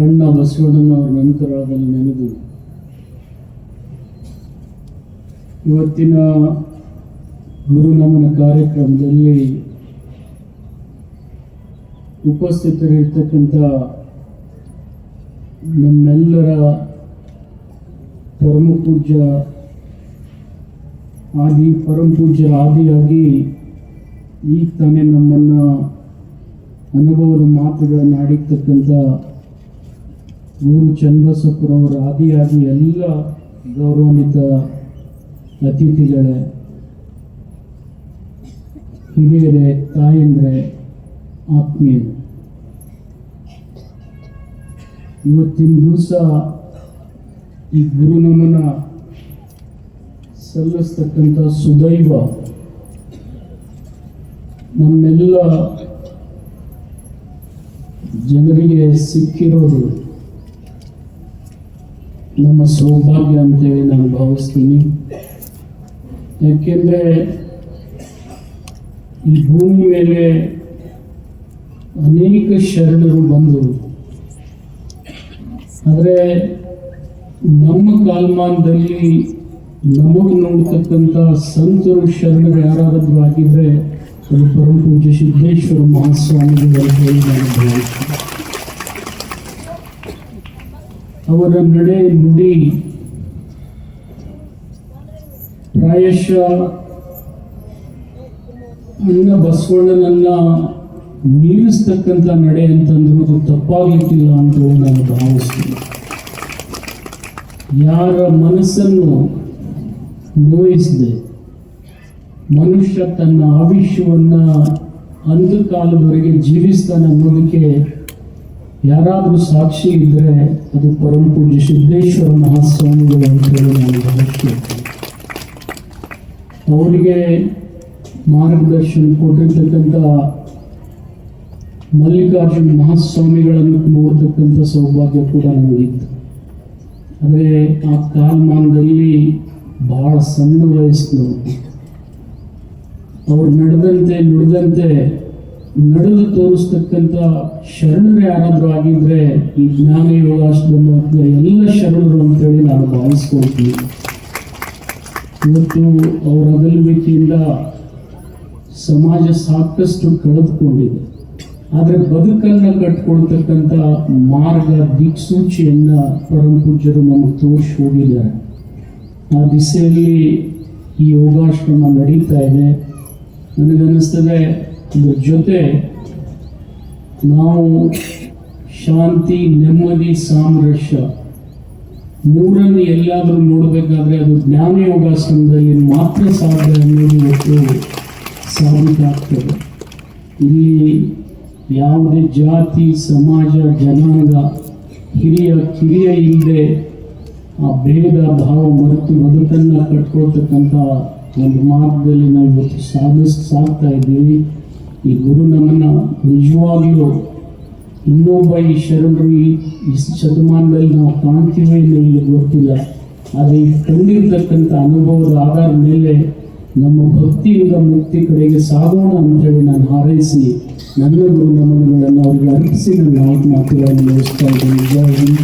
ಅಣ್ಣ ನಂತರ ನಂತರದಲ್ಲಿ ನೆನೆದು ಇವತ್ತಿನ ಗುರು ನಮನ ಕಾರ್ಯಕ್ರಮದಲ್ಲಿ ಉಪಸ್ಥಿತರಿರ್ತಕ್ಕಂಥ ನಮ್ಮೆಲ್ಲರ ಪರಮ ಪೂಜ್ಯ ಆದಿ ಪರಮ ಪೂಜ್ಯರ ಆದಿಯಾಗಿ ಈಗ ತಾನೇ ನಮ್ಮನ್ನು ಅನುಭವದ ಮಾತುಗಳನ್ನು ಆಡಿರ್ತಕ್ಕಂಥ ಗುರು ಚನ್ನಬಸಪ್ಪರವರ ಆದಿಯಾಗಿ ಎಲ್ಲ ಗೌರವಾನ್ವಿತ ಅತಿಥಿಗಳೇ, ಹಿರಿಯರೇ, ತಾಯಂದ್ರೆ ಆತ್ಮೀಯ ಇವತ್ತಿನ ದಿವಸ ಈ ಗುರು ನಮನ ಸಲ್ಲಿಸ್ತಕ್ಕಂಥ ಸುದೈವ ನಮ್ಮೆಲ್ಲ ಜನರಿಗೆ ಸಿಕ್ಕಿರೋದು ನಮ್ಮ ಸೌಭಾಗ್ಯ ಅಂತೇಳಿ ನಾನು ಭಾವಿಸ್ತೀನಿ. ಯಾಕೆಂದರೆ ಈ ಭೂಮಿ ಮೇಲೆ ಅನೇಕ ಶರಣರು ಬಂದರು. ಆದರೆ ನಮ್ಮ ಕಾಲಮಾನದಲ್ಲಿ ನಮಗೆ ನೋಡ್ತಕ್ಕಂಥ ಸಂತರು ಶರಣರು ಯಾರಾದರೂ ಆಗಿದ್ರೆ ಅದು ಪರಮ ಸಿದ್ದೇಶ್ವರ ಮಹಾಸ್ವಾಮಿಗಳು ಹೇಳಿ ನಾನು ಭಾವಿಸ್ತೀನಿ ಅವರ ನಡೆ ನುಡಿ ಪ್ರಾಯಶ ಅಣ್ಣ ಬಸವಣ್ಣನನ್ನ ಮೀರಿಸ್ತಕ್ಕಂಥ ನಡೆ ಅಂತಂದ್ರೂ ಅದು ತಪ್ಪಾಗಲಿಕ್ಕಿಲ್ಲ ಅಂತ ನಾನು ಭಾವಿಸ್ತೀನಿ. ಯಾರ ಮನಸ್ಸನ್ನು ನೋಯಿಸದೆ ಮನುಷ್ಯ ತನ್ನ ಆವಿಷ್ಯವನ್ನು ಅಂತ್ಯಕಾಲದವರೆಗೆ ಜೀವಿಸ್ತಾನೆ ಅನ್ನೋದಕ್ಕೆ ಯಾರಾದರೂ ಸಾಕ್ಷಿ ಇದ್ದರೆ ಅದು ಪರಮ ಪೂಜ್ಯ ಸಿದ್ದೇಶ್ವರ ಮಹಾಸ್ವಾಮಿಗಳು ಅಂತ ಹೇಳಿ ನಾನು ಭಾವಿಸ್ತೀನಿ ಅವರಿಗೆ ಮಾರ್ಗದರ್ಶನ ಕೊಟ್ಟಿರ್ತಕ್ಕಂಥ ಮಲ್ಲಿಕಾರ್ಜುನ ಮಹಾಸ್ವಾಮಿಗಳನ್ನು ನೋಡ್ತಕ್ಕಂಥ ಸೌಭಾಗ್ಯ ಕೂಡ ನನಗಿತ್ತು ಆದರೆ ಆ ಕಾಲಮಾನದಲ್ಲಿ ಬಹಳ ಸಣ್ಣ ವಯಸ್ಸು ಅವ್ರು ನಡೆದಂತೆ, ನುಡಿದಂತೆ ನಡೆದು ತೋರಿಸ್ತಕ್ಕಂಥ ಶರಣರು ಯಾರಾದರೂ ಆಗಿದ್ರೆ ಈ ಜ್ಞಾನ ಯೋಗಾಶ್ರಮ ಎಲ್ಲ ಶರಣರು ಅಂತೇಳಿ ನಾನು ಭಾವಿಸ್ಕೊಳ್ತೀನಿ. ಇವತ್ತು ಅವರ ಅಗಲುವಿಕೆಯಿಂದ ಸಮಾಜ ಸಾಕಷ್ಟು ಕಳೆದುಕೊಂಡಿದೆ. ಆದರೆ ಬದುಕನ್ನು ಕಟ್ಕೊಳ್ತಕ್ಕಂಥ ಮಾರ್ಗ ದಿಕ್ಸೂಚಿಯನ್ನು ಪರಮ ಪೂಜ್ಯರು ನಮಗೆ ತೋರಿಸಿ ಹೋಗಿದ್ದಾರೆ. ಆ ದಿಸೆಯಲ್ಲಿ ಈ ಯೋಗಾಶ್ರಮ ನಡೀತಾ ಇದೆ. ನನಗನ್ನಿಸ್ತದೆ ಇದ್ರ ಜೊತೆ ನಾವು ಶಾಂತಿ, ನೆಮ್ಮದಿ ಸಾಮರಸ್ಯ ಮೂರನ್ನು ಎಲ್ಲಾದರೂ ನೋಡಬೇಕಾದ್ರೆ ಅದು ಜ್ಞಾನ ಯೋಗಾಸನದಲ್ಲಿ ಮಾತ್ರ ಸಾಧ್ಯ ಅನ್ನೋದು ಇವತ್ತು ಸಾಬೀತಾಗ್ತದೆ ಇಲ್ಲಿ ಯಾವುದೇ ಜಾತಿ, ಸಮಾಜ, ಜನಾಂಗ, ಹಿರಿಯ, ಕಿರಿಯ ಇಲ್ಲದೆ ಆ ಭೇದ ಭಾವ ಮರೆತು ಬದುಕನ್ನು ಕಟ್ಕೊಳ್ತಕ್ಕಂಥ ಒಂದು ಮಾರ್ಗದಲ್ಲಿ ನಾವು ಇವತ್ತು ಸಾಧಿಸ್, ಸಾಗ್ತಾ ಇದ್ದೀವಿ. ಈ ಗುರು ನಮ್ಮನ್ನು ನಿಜವಾಗ್ಲೂ ಇನ್ನೊಬ್ಬ ಈ ಶರಣರು ಈ ಶತಮಾನದಲ್ಲಿ ನಾವು ಕಾಣ್ತೀವಿ ಗೊತ್ತಿಲ್ಲ. ಆದರೆ ಈ ಅನುಭವದ ಆಧಾರದ ಮೇಲೆ ನಮ್ಮ ಭಕ್ತಿಯಿಂದ ಮುಕ್ತಿ ಕಡೆಗೆ ಸಾಗೋಣ ಅಂತೇಳಿ ನಾನು ಹಾರೈಸಿ ನನ್ನ ಗುರು ನಮನಗಳನ್ನು ಅವರಿಗೆ ಅರ್ಪಿಸಿ ನನ್ನ ಮಾತುಗಳನ್ನು ಮುಗಿಸ್ತಾ ಇದ್ದೀನಿ.